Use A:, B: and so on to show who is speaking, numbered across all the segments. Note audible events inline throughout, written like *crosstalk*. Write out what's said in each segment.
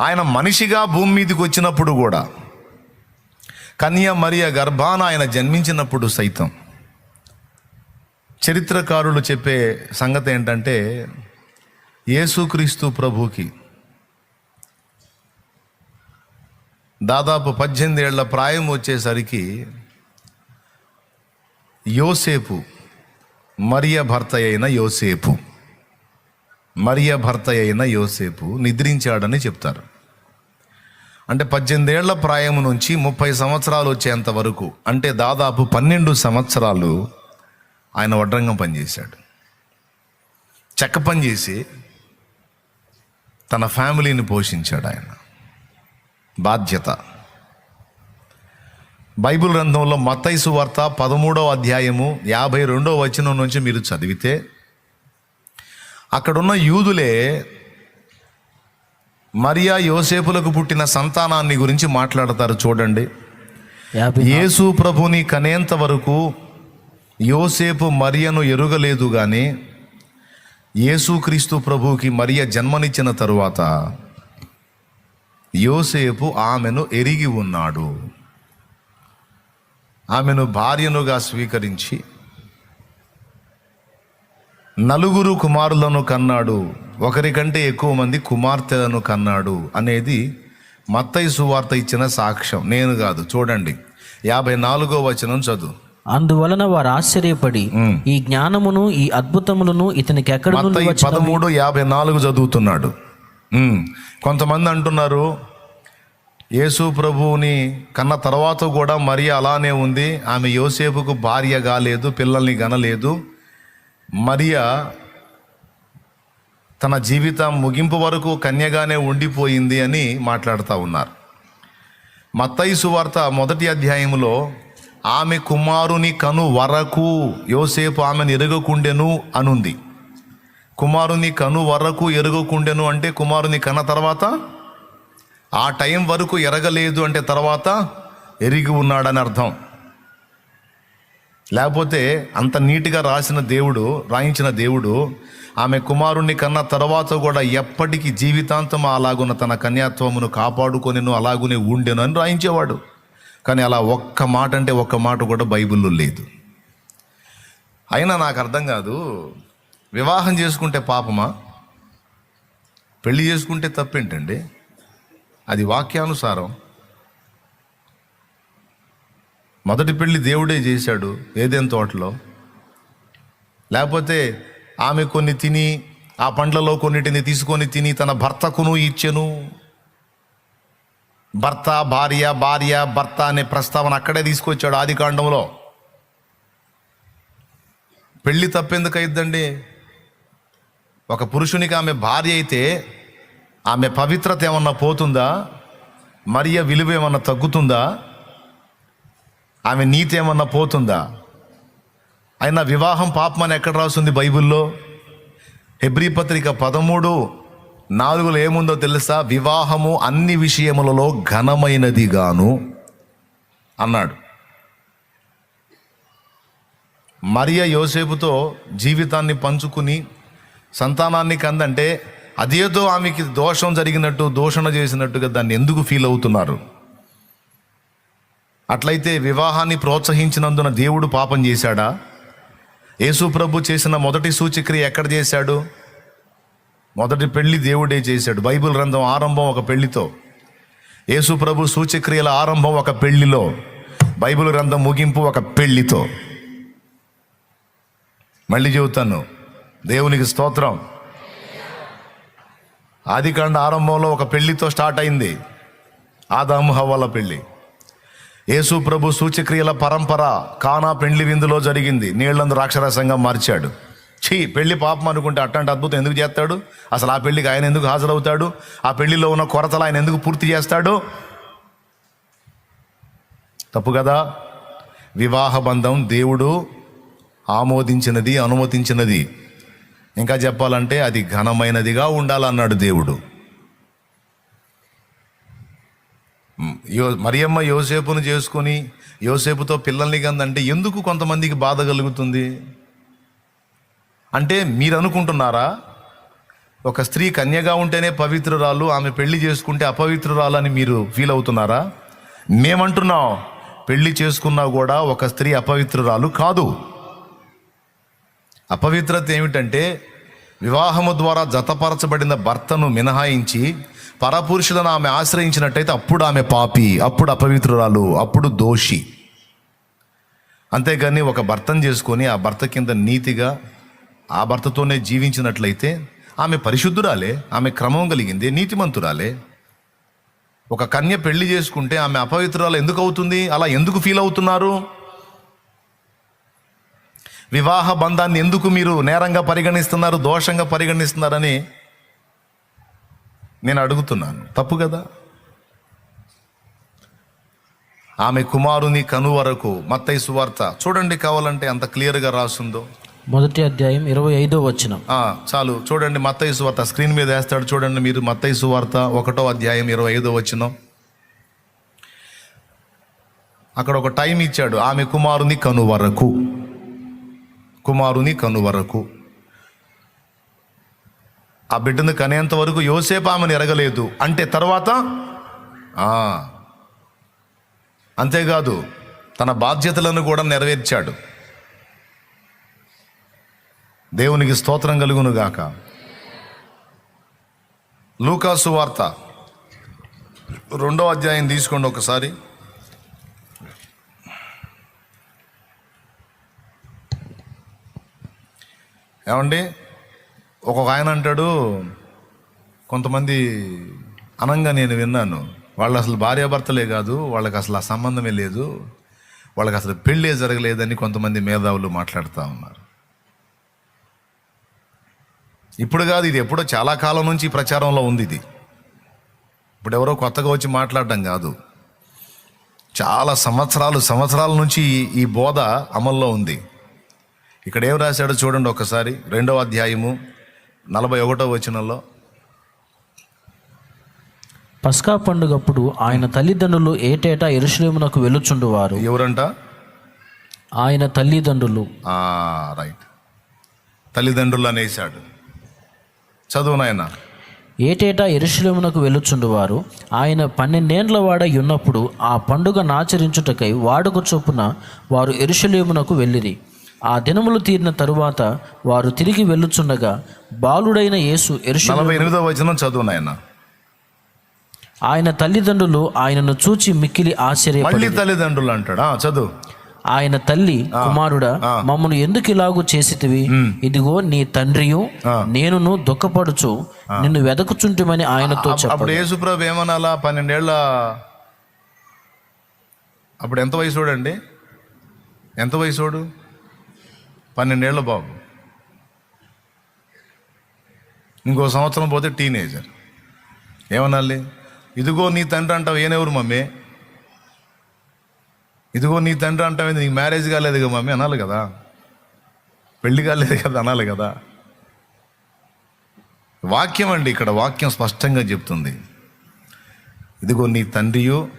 A: ఆయన మనిషిగా భూమి మీదకి వచ్చినప్పుడు కూడా కన్య మరియ గర్భాన ఆయన జన్మించినప్పుడు సైతం చరిత్రకారులు చెప్పే సంగతి ఏంటంటే యేసుక్రీస్తు ప్రభుకి దాదాపు పద్దెనిమిది ఏళ్ళ ప్రాయం వచ్చేసరికి యోసేపు మరియ భర్త అయిన యోసేపు. మరియ భర్త అయిన యోసేపు నిద్రించాడని చెప్తారు. అంటే పద్దెనిమిదేళ్ళ ప్రాయము ప్రాయం నుంచి ముప్పై సంవత్సరాలు వచ్చేంత వరకు అంటే దాదాపు పన్నెండు సంవత్సరాలు ఆయన వడ్రంగం పనిచేశాడు. చెక్క పని చేసి తన ఫ్యామిలీని పోషించాడు ఆయన. బాధ్యత. బైబిల్ గ్రంథంలో మత్తైసు వార్త పదమూడవ అధ్యాయము యాభై రెండవ వచనం నుంచి మీరు చదివితే అక్కడున్న యూదులే మరియా యోసేపులకు పుట్టిన సంతానాన్ని గురించి మాట్లాడతారు చూడండి. యేసు ప్రభుని కనేంత వరకు యోసేపు మరియను ఎరుగలేదు కానీ యేసుక్రీస్తు ప్రభువుకి మరియ జన్మనిచ్చిన తరువాత యోసేపు ఆమెను ఎరిగి ఉన్నాడు. ఆమెను భార్యనుగా స్వీకరించి నలుగురు కుమారులను కన్నాడు. ఒకరికంటే ఎక్కువ మంది కుమార్తెలను కన్నాడు అనేది మత్తయి సువార్త ఇచ్చిన సాక్ష్యం. నేను కాదు చూడండి. యాభై నాలుగో వచనం చదువు.
B: అందువలన వారు ఆశ్చర్యపడి. ఈ జ్ఞానమును ఈ అద్భుతములను ఇతనికి ఎక్కడ
A: పదమూడు యాభై నాలుగు చదువుతున్నాడు. కొంతమంది అంటున్నారు యేసు ప్రభువుని కన్న తర్వాత కూడా మరి అలానే ఉంది. ఆమె యోసేపుకు భార్య కాలేదు పిల్లల్ని గనలేదు. మరియా తన జీవితం ముగింపు వరకు కన్యగానే ఉండిపోయింది అని మాట్లాడుతూ ఉన్నారు. మత్తయి సువార్త మొదటి అధ్యాయంలో ఆమె కుమారుని కను వరకు యోసేపు ఆమెను ఎరగకుండెను అనుంది. కుమారుని కను వరకు ఎరగకుండెను అంటే కుమారుని కన్న తర్వాత ఆ టైం వరకు ఎరగలేదు అంటే తర్వాత ఎరిగి ఉన్నాడని అర్థం. లేకపోతే అంత నీట్గా రాసిన దేవుడు రాయించిన దేవుడు ఆమె కుమారుణ్ణి కన్న తర్వాత కూడా ఎప్పటికీ జీవితాంతం అలాగున్న తన కన్యాత్వమును కాపాడుకొనిను అలాగునే ఉండెను అని రాయించేవాడు. కానీ అలా ఒక్క మాట అంటే ఒక్క మాట కూడా బైబిల్లో లేదు. అయినా నాకు అర్థం కాదు వివాహం చేసుకుంటే పాపమా? పెళ్ళి చేసుకుంటే తప్పేంటండి? అది వాక్యానుసారం. మొదటి పెళ్ళి దేవుడే చేశాడు ఏదేం తోటలో. లేకపోతే ఆమె కొన్ని తిని ఆ పండ్లలో కొన్నిటిని తీసుకొని తిని తన భర్తకును ఇచ్చెను. భర్త భార్య భార్య భర్త అనే ప్రస్తావన అక్కడే తీసుకొచ్చాడు ఆది కాండంలో పెళ్ళి తప్పెందుకు అయిద్దండి? ఒక పురుషునికి ఆమె భార్య అయితే ఆమె పవిత్రత ఏమన్నా పోతుందా? మరియ విలువ ఏమన్నా తగ్గుతుందా? ఆమె నీతి ఏమన్నా పోతుందా? అయినా వివాహం పాపం అని ఎక్కడ రాస్తుంది బైబిల్లో? హెబ్రీ పత్రిక పదమూడు నాలుగులో ఏముందో తెలుసా? వివాహము అన్ని విషయములలో ఘనమైనది గాను అన్నాడు. మరియ యోసేపుతో జీవితాన్ని పంచుకుని సంతానాన్ని కందంటే అదేదో ఆమెకి దోషం జరిగినట్టు దూషణ చేసినట్టుగా దాన్ని ఎందుకు ఫీల్ అవుతున్నారు? అట్లయితే వివాహాన్ని ప్రోత్సహించినందున దేవుడు పాపం చేశాడా? యేసు ప్రభు చేసిన మొదటి సూచక్రియ ఎక్కడ చేశాడు? మొదటి పెళ్ళి దేవుడే చేశాడు. బైబిల్ గ్రంథం ఆరంభం ఒక పెళ్ళితో. యేసు ప్రభు సూచక్రియల ఆరంభం ఒక పెళ్ళిలో. బైబిల్ గ్రంథం ముగింపు ఒక పెళ్ళితో. మళ్ళీ చెబుతాను. దేవునికి స్తోత్రం. ఆదికాండ ఆరంభంలో ఒక పెళ్ళితో స్టార్ట్ అయింది. ఆదాము హవాల పెళ్ళి. యేసు ప్రభు సూచక్రియల పరంపర కానా పెండ్లి విందులో జరిగింది. నీళ్ళందు రాక్షరసంగా మార్చాడు. ఛీ పెళ్ళి పాపం అనుకుంటే అట్లాంటి అద్భుతం ఎందుకు చేస్తాడు? అసలు ఆ పెళ్ళికి ఆయన ఎందుకు హాజరవుతాడు? ఆ పెళ్ళిలో ఉన్న కొరతలు ఆయన ఎందుకు పూర్తి చేస్తాడు? తప్పు కదా? వివాహ బంధం దేవుడు ఆమోదించినది అనుమతించినది. ఇంకా చెప్పాలంటే అది ఘనమైనదిగా ఉండాలన్నాడు దేవుడు. యో మరియమ్మ యోసేపును చేసుకొని యోసేపుతో పిల్లల్ని కందంటే ఎందుకు కొంతమందికి బాధ కలుగుతుంది? అంటే మీరు అనుకుంటున్నారా ఒక స్త్రీ కన్యగా ఉంటేనే పవిత్రురాలు ఆమె పెళ్ళి చేసుకుంటే అపవిత్రురాలు అని మీరు ఫీల్ అవుతున్నారా? మేమంటున్నాం పెళ్ళి చేసుకున్నా కూడా ఒక స్త్రీ అపవిత్రురాలు కాదు. అపవిత్రత ఏమిటంటే వివాహము ద్వారా జతపరచబడిన భర్తను మినహాయించి పరపురుషులను ఆమె ఆశ్రయించినట్టయితే అప్పుడు ఆమె పాపి అప్పుడు అపవిత్రురాలు అప్పుడు దోషి. అంతేగాని ఒక భర్తను చేసుకొని ఆ భర్త కింద నీతిగా ఆ భర్తతోనే జీవించినట్లయితే ఆమె పరిశుద్ధురాలే ఆమె క్రమం కలిగింది నీతిమంతురాలే. ఒక కన్య పెళ్ళి చేసుకుంటే ఆమె అపవిత్రురాలు ఎందుకు అవుతుంది అలా ఎందుకు ఫీల్ అవుతున్నారు? వివాహ బంధాన్ని ఎందుకు మీరు నేరంగా పరిగణిస్తున్నారు దోషంగా పరిగణిస్తున్నారని నేను అడుగుతున్నాను. తప్పు కదా? ఆమె కుమారుని కను వరకు మత్తయి సువార్త చూడండి కావాలంటే అంత క్లియర్గా రాస్తుందో
B: మొదటి అధ్యాయం ఇరవై ఐదో వచనం.
A: ఆ, చాలు. చూడండి మత్తయి సువార్త. స్క్రీన్ మీద వేస్తాడు చూడండి మీరు మత్తయి సువార్త ఒకటో అధ్యాయం ఇరవై ఐదో వచ్చిన అక్కడ ఒక టైం ఇచ్చాడు. ఆమె కుమారుని కను వరకు. కుమారుని కను వరకు. ఆ బిడ్డను కనేంత వరకు యోసేపు ఆమెను ఎరగలేదు. అంటే తర్వాత అంతేకాదు తన బాధ్యతలను కూడా నెరవేర్చాడు. దేవునికి స్తోత్రం కలుగునుగాక లూకాసు వార్త రెండో అధ్యాయం తీసుకోండి ఒకసారి. ఏమండి? ఒక్కొక్క ఆయన అంటాడు కొంతమంది అనంగా నేను విన్నాను. వాళ్ళు అసలు భార్యాభర్తలే కాదు వాళ్ళకి అసలు ఆ సంబంధమే లేదు వాళ్ళకి అసలు పెళ్ళే జరగలేదని కొంతమంది మేధావులు మాట్లాడుతూ ఉన్నారు. ఇప్పుడు కాదు ఇది ఎప్పుడో చాలా కాలం నుంచి ప్రచారంలో ఉంది ఇది. ఇప్పుడు ఎవరో కొత్తగా వచ్చి మాట్లాడడం కాదు. చాలా సంవత్సరాలు సంవత్సరాల నుంచి ఈ- ఈ బోధ అమల్లో ఉంది. ఇక్కడ ఏం రాశాడో చూడండి ఒకసారి రెండవ అధ్యాయము నలభై ఒకటో వచనంలో
B: పస్కా పండుగప్పుడు ఆయన తల్లిదండ్రులు ఏటేటా ఎరుషలేమునకు వెలుచుండువారు
A: ఎవరంట?
B: ఆయన తల్లిదండ్రులు.
A: రైట్. తల్లిదండ్రులు అనేసాడు చదువు నాయన.
B: ఏటేటా ఎరుషలేమునకు వెలుచుండువారు ఆయన పన్నెండేండ్ల వాడై ఉన్నప్పుడు ఆ పండుగ నాచరించుటకై వాడుక చొప్పున వారు ఎరుషలేమునకు వెళ్ళిరి. ఆ దినములు తీరిన తరువాత వారు తిరిగి వెళ్ళుచుండగా బాలుడైన యేసు
A: నలభై ఎనిమిదో వచనం చదువు నాయన.
B: ఆయన తల్లిదండ్రులు ఆయనను చూచి మిక్కిలి ఆశ్చర్యపడి
A: మళ్ళీ తల్లిదండ్రులు అంటాడు? చదువు.
B: ఆయన తల్లి కుమారుడా మమ్మను ఎందుకు ఇలాగూ చేసితివి? ఇదిగో నీ తండ్రియు నేనును దుఃఖపడుచు నిన్ను వెదకుచుంటుమని ఆయనతో
A: అప్పుడు యేసుప్రభు ఏమనాలా? పన్నెండేళ్ళ అప్పుడు ఎంత వయసోడు అండి ఎంత వయసోడు? పన్నెండేళ్ళ బాబు. ఇంకో సంవత్సరం పోతే టీనేజర్. ఏమనాలి? ఇదిగో నీ తండ్రి అంటావు ఏనెవరు మమ్మీ? ఇదిగో నీ తండ్రి అంటావు నీకు మ్యారేజ్ కాలేదు కదా మమ్మీ అనాలి కదా. పెళ్ళి కాలేదు కదా అనాలి కదా. వాక్యం అండి ఇక్కడ వాక్యం స్పష్టంగా చెప్తుంది. ఇదిగో నీ తండ్రియు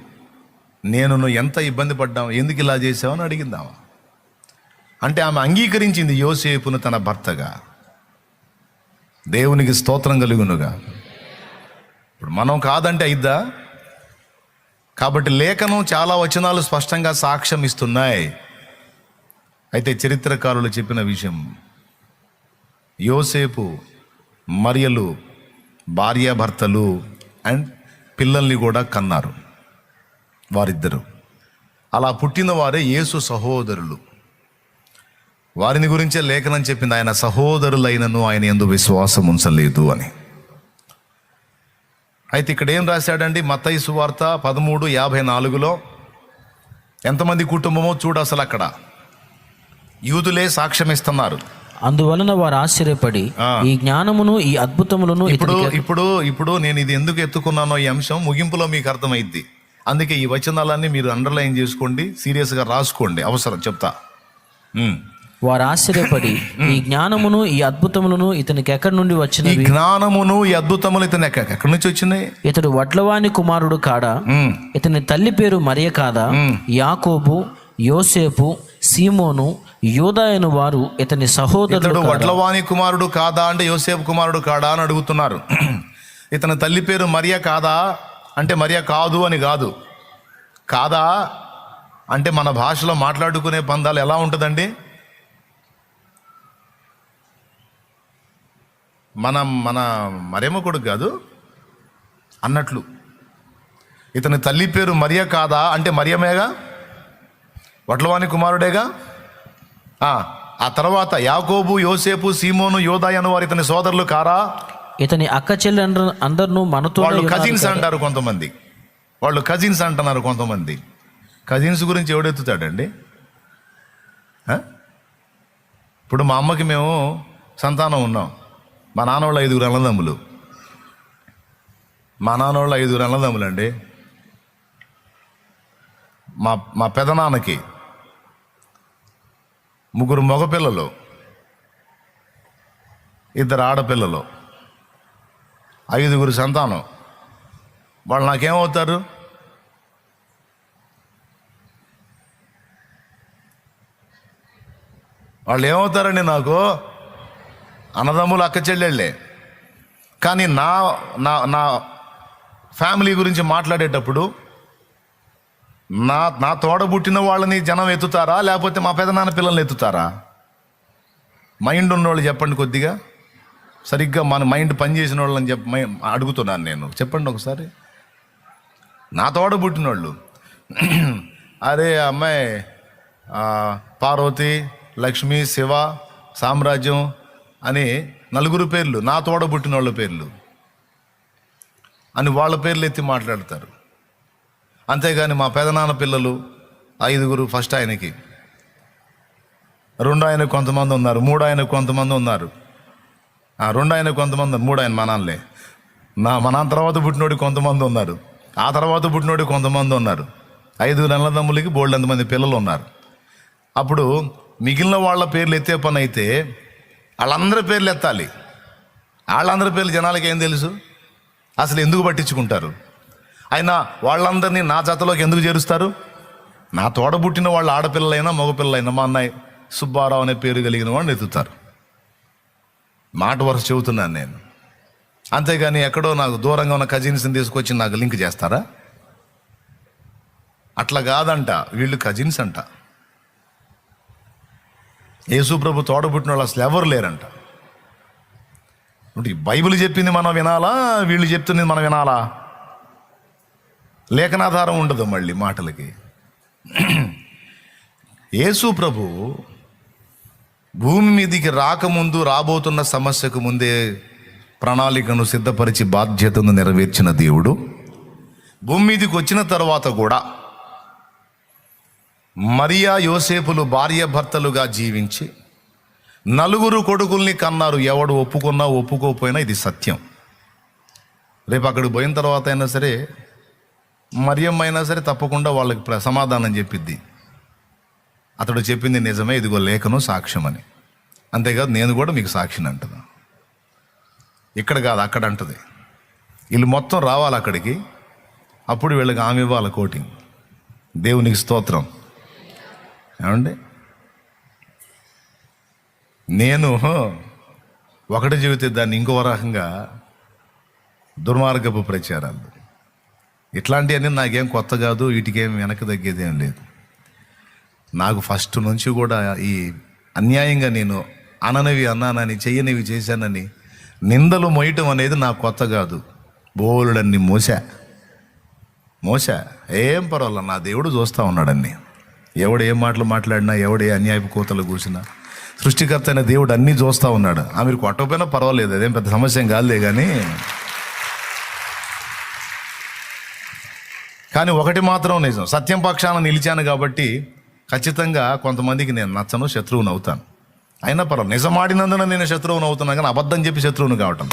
A: నేను నువ్వు ఎంత ఇబ్బంది పడ్డావు ఎందుకు ఇలా చేసావని అడిగిందామా? అంటే ఆమె అంగీకరించింది యోసేపును తన భర్తగా. దేవునికి స్తోత్రం కలుగునుగా. ఇప్పుడు మనం కాదంటే అయిద్దా? కాబట్టి లేఖనం చాలా వచనాలు స్పష్టంగా సాక్ష్యం ఇస్తున్నాయి. అయితే చరిత్రకారులు చెప్పిన విషయం యోసేపు మరియలు భార్యాభర్తలు అండ్ పిల్లల్ని కూడా కన్నారు. వారిద్దరు. అలా పుట్టిన వారే యేసు సహోదరులు. వారిని గురించే లేఖనం చెప్పింది ఆయన సహోదరులైనను ఆయన ఎందు విశ్వాసం ఉంచలేదు అని. అయితే ఇక్కడ ఏం రాశాడండి? మత్తయి సువార్త పదమూడు యాభై నాలుగులో ఎంతమంది కుటుంబమో చూడు అసలు అక్కడ. యూదులే సాక్ష్యం ఇస్తున్నారు
B: అందువలన వారు ఆశ్చర్యపడి. ఈ జ్ఞానమును ఈ అద్భుతములను
A: ఇప్పుడు ఇప్పుడు ఇప్పుడు నేను ఇది ఎందుకు ఎత్తుకున్నానో ఈ అంశం ముగింపులో మీకు అర్థమైద్ది. అందుకే ఈ వచనాలన్నీ మీరు అండర్లైన్ చేసుకోండి సీరియస్గా రాసుకోండి. అవసరం చెప్తా.
B: వారు ఆశ్చర్యపడి *clears throat* ఈ జ్ఞానమును ఈ అద్భుతములను ఇతనికి ఎక్కడి నుండి
A: ఈ
B: వచ్చినవి
A: జ్ఞానమును ఈ అద్భుతములు ఇతను ఎక్క- ఎక్కడి నుంచి వచ్చినాయి?
B: ఇతడు వడ్లవాని కుమారుడు కాడా. ఇతని తల్లి పేరు మరియ కాదా? యాకోబు యోసేపు సీమోను యోదా అయిన వారు ఇతని కారా?
A: వడ్లవాణి కుమారుడు కాదా అంటే యోసేపు కుమారుడు కాదా అని అడుగుతున్నారు. *clears throat* ఇతని తల్లి పేరు మరియ కాదా అంటే మరియ కాదు అని కాదు. కాదా అంటే మన భాషలో మాట్లాడుకునే పందాలు ఎలా ఉంటుందండి? మన మన మరేమ కొడుకు కాదు అన్నట్లు. ఇతని తల్లి పేరు మరియ కాదా అంటే మరియమేగా వడ్లవాణి కుమారుడేగా? ఆ, తర్వాత యాకోబు యోసేపు సీమోను యోదాయ్ అను వారు ఇతని సోదరులు కారా?
B: ఇతని అక్క చెల్లి అందరినూ మనతో
A: వాళ్ళు కజిన్స్ అంటారు కొంతమంది. వాళ్ళు కజిన్స్ అంటున్నారు కొంతమంది. కజిన్స్ గురించి ఎవడెత్తుతాడండి? ఇప్పుడు మా అమ్మకి మేము సంతానం ఉన్నాం. మా నాన్న వాళ్ళు ఐదుగురు అన్నదమ్ములు మా నాన్న వాళ్ళు ఐదుగురు అన్నదమ్ములు అండి. మా మా పెదనాన్నకి ముగ్గురు మగపిల్లలు ఇద్దరు ఆడపిల్లలు ఐదుగురు సంతానం. వాళ్ళు నాకేమవుతారు? వాళ్ళు ఏమవుతారండి నాకు? అన్నదమ్ములు అక్క చెల్లెళ్ళే. కానీ నా నా నా ఫ్యామిలీ గురించి మాట్లాడేటప్పుడు నా నా తోడ పుట్టిన వాళ్ళని జనం ఎత్తుతారా? లేకపోతే మా పెదనాన్న పిల్లల్ని ఎత్తుతారా? మైండ్ ఉన్నోళ్ళు చెప్పండి కొద్దిగా. సరిగ్గా మన మైండ్ పనిచేసిన వాళ్ళని చెప్ప అడుగుతున్నాను నేను. చెప్పండి ఒకసారి. నా తోడ పుట్టినోళ్ళు. అరే అమ్మాయి పార్వతి లక్ష్మి శివ సామ్రాజ్యం అని నలుగురు పేర్లు నా తోడ పుట్టిన వాళ్ళ పేర్లు అని వాళ్ళ పేర్లు ఎత్తి మాట్లాడతారు. అంతేగాని మా పెదనాన్న పిల్లలు ఐదుగురు ఫస్ట్ ఆయనకి. రెండు ఆయన కొంతమంది ఉన్నారు మూడు ఆయన కొంతమంది ఉన్నారు. రెండు ఆయన కొంతమంది మూడు ఆయన మనాన్లే నా మనాన్ తర్వాత పుట్టినోడి కొంతమంది ఉన్నారు ఆ తర్వాత పుట్టినోడి కొంతమంది ఉన్నారు. ఐదు నెలదమ్ములకి బోల్డ్ మంది పిల్లలు ఉన్నారు. అప్పుడు మిగిలిన వాళ్ళ పేర్లు ఎత్తే పని అయితే వాళ్ళందరి పేర్లు ఎత్తాలి. వాళ్ళందరి పేర్లు జనాలకి ఏం తెలుసు? అసలు ఎందుకు పట్టించుకుంటారు? అయినా వాళ్ళందరినీ నా జతలోకి ఎందుకు చేరుస్తారు? నా తోడబుట్టిన వాళ్ళ ఆడపిల్లలైనా మగపిల్లలైనా మా అన్నయ్య సుబ్బారావు అనే పేరు కలిగిన వాడిని ఎత్తుతారు. మాట వరుస చెబుతున్నాను నేను. అంతేగాని ఎక్కడో నాకు దూరంగా ఉన్న కజిన్స్ని తీసుకొచ్చి నాకు లింక్ చేస్తారా? అట్లా కాదంట వీళ్ళు కజిన్స్ అంట. యేసుప్రభు తోడబుట్టిన వాళ్ళు అసలు ఎవరు లేరంట. అంటే బైబిల్ చెప్పింది మనం వినాలా? వీళ్ళు చెప్తుంది మనం వినాలా? లేఖనాధారం ఉండదు మళ్ళీ మాటలకి. యేసు ప్రభు భూమి మీదికి రాకముందు రాబోతున్న సమస్యకు ముందే ప్రణాళికను సిద్ధపరిచి బాధ్యతను నెరవేర్చిన దేవుడు. భూమి మీదకి వచ్చిన తర్వాత కూడా మరియా యోసేపులు భార్య భర్తలుగా జీవించి నలుగురు కొడుకుల్ని కన్నారు. ఎవడు ఒప్పుకున్నా ఒప్పుకోకపోయినా ఇది సత్యం. రేపు అక్కడికి పోయిన తర్వాత అయినా సరే మరియమ్మ అయినా సరే తప్పకుండా వాళ్ళకి ప్ర- సమాధానం చెప్పిద్ది. అతడు చెప్పింది నిజమే ఇదిగో లేఖను సాక్ష్యం అని అంతేకాదు నేను కూడా మీకు సాక్షిని అంటున్నా. ఇక్కడ కాదు అక్కడ అంటది. వీళ్ళు మొత్తం రావాలి అక్కడికి. అప్పుడు వీళ్ళకి ఆమె ఇవ్వాలి కోటింగ్. దేవునికి స్తోత్రం. ఏమండి? నేను ఒకటి చెబితే దాన్ని ఇంకో రకంగా దుర్మార్గపు ప్రచారాలు. ఇట్లాంటివన్నీ నాకేం కొత్త కాదు వీటికేం వెనక తగ్గేదేం లేదు. నాకు ఫస్ట్ నుంచి కూడా ఈ అన్యాయంగా నేను అననివి అన్నానని చెయ్యనివి చేశానని నిందలు మోయటం అనేది నాకు కొత్త కాదు. బోలుడన్ని మోసా మోసా ఏం పర్వాలేదు నా దేవుడు చూస్తూ ఉన్నాడన్ని ఎవడు ఏం మాటలు మాట్లాడినా ఎవడు ఏ అన్యాయపు కోతలు కూర్చున్నా సృష్టికర్త అయిన దేవుడు అన్నీ చూస్తూ ఉన్నాడు. ఆ మీరు కొట్టకపోయినా పర్వాలేదు అదేం పెద్ద సమస్య కాదులే కానీ కానీ ఒకటి మాత్రం నిజం సత్యం పక్షాన నిలిచాను కాబట్టి ఖచ్చితంగా కొంతమందికి నేను నచ్చను శత్రువుని అవుతాను. అయినా పర్వాలేదు నిజమాడినందున నేను శత్రువుని అవుతున్నాను కానీ అబద్ధం చెప్పి శత్రువుని కావటం.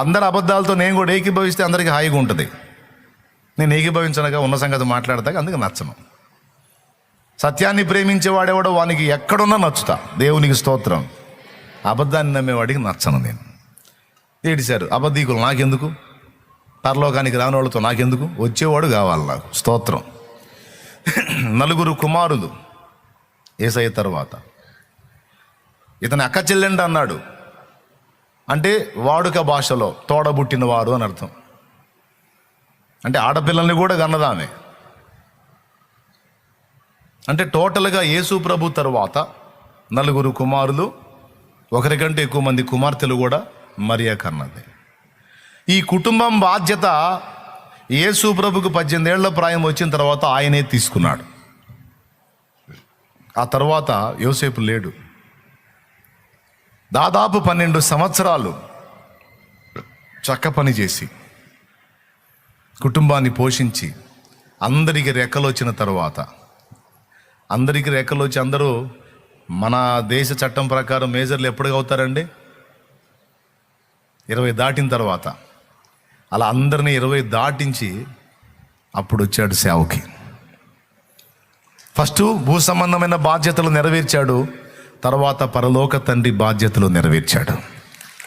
A: అందరి అబద్ధాలతో నేను కూడా ఏకీభవిస్తే అందరికీ హాయిగా ఉంటుంది. నేను ఏకీభవించనగా ఉన్న సంగతి మాట్లాడతాక అందుకే నచ్చను. సత్యాన్ని ప్రేమించేవాడెవడో వానికి ఎక్కడున్నా నచ్చుతా. దేవునికి స్తోత్రం. అబద్ధాన్ని నమ్మేవాడికి నచ్చను నేను. ఏడిశారు అబద్ధీకులు నాకెందుకు? పరలోకానికి రాని వాళ్ళతో నాకెందుకు? వచ్చేవాడు కావాలి నాకు. స్తోత్రం. నలుగురు కుమారులు ఏసయ్య తర్వాత. ఇతని అక్క చెల్లెండి అన్నాడు. అంటే వాడుక భాషలో తోడబుట్టినవారు అని అర్థం. అంటే ఆడపిల్లల్ని కూడా కన్నదామే. అంటే టోటల్గా యేసు ప్రభు తర్వాత నలుగురు కుమారులు ఒకరికంటే ఎక్కువ మంది కుమార్తెలు కూడా మరియా కన్నది ఈ కుటుంబం బాధ్యత యేసు ప్రభుకు ఏళ్ళ ప్రాయం వచ్చిన తర్వాత ఆయనే తీసుకున్నాడు. ఆ తర్వాత యోసేపు లేడు. దాదాపు పన్నెండు సంవత్సరాలు చక్క పని చేసి కుటుంబాన్ని పోషించి అందరికి రెక్కలు వచ్చిన తర్వాత అందరికి రెక్కలు వచ్చి అందరూ మన దేశ చట్టం ప్రకారం మేజర్లు ఎప్పుడు అవుతారండి? ఇరవై దాటిన తర్వాత. అలా అందరినీ ఇరవై దాటించి అప్పుడు వచ్చాడు సేవకి. ఫస్ట్ భూ సంబంధమైన బాధ్యతలు నెరవేర్చాడు. తర్వాత పరలోక తండ్రి బాధ్యతలు నెరవేర్చాడు.